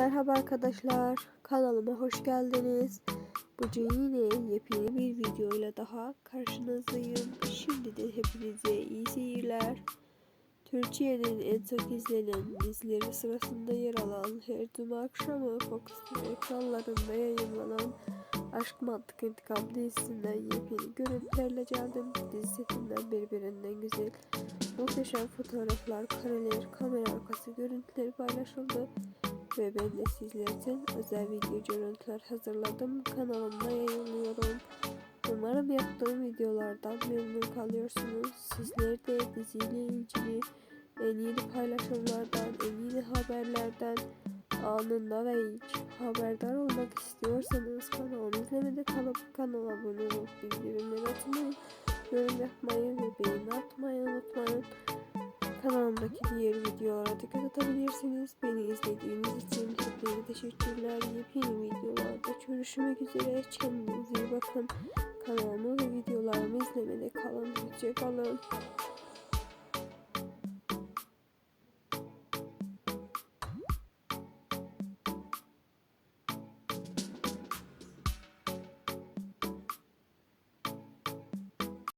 Merhaba arkadaşlar, kanalıma hoş geldiniz. Bugün yine yepyeni bir videoyla daha karşınızdayım. Şimdiden hepinize iyi seyirler. Türkiye'nin en çok izlenen dizileri sırasında yer alan her cuma akşamı Fox TV ekranlarında yayınlanan Aşk Mantık İntikam dizisinden yepyeni görüntülerle geldim. Dizi setinden birbirinden güzel muhteşem fotoğraflar, kareler, kamera arkası görüntüleri paylaşıldı ve sizler için özel video görüntüler hazırladım. Kanalımda yayınlıyorum. Umarım yaptığım videolardan memnun kalıyorsunuz. Sizler de diziyle ilgili en yeni paylaşımlardan, en yeni haberlerden anında ve ilk haberdar olmak istiyorsanız kanalımı izlemede kalıp kanala abone olup bildirimleri açmayı, yorum yapmayı ve beğeni atmayı unutmayın. Kanalımdaki diğer videolara dikkat atabilirsiniz. Beni izlediğiniz için hepinize teşekkürler. Yepyeni videolarda görüşmek üzere. Kendinize iyi bakın. Kanalımı ve videolarımı izlemede kalın. Hoşçakalın.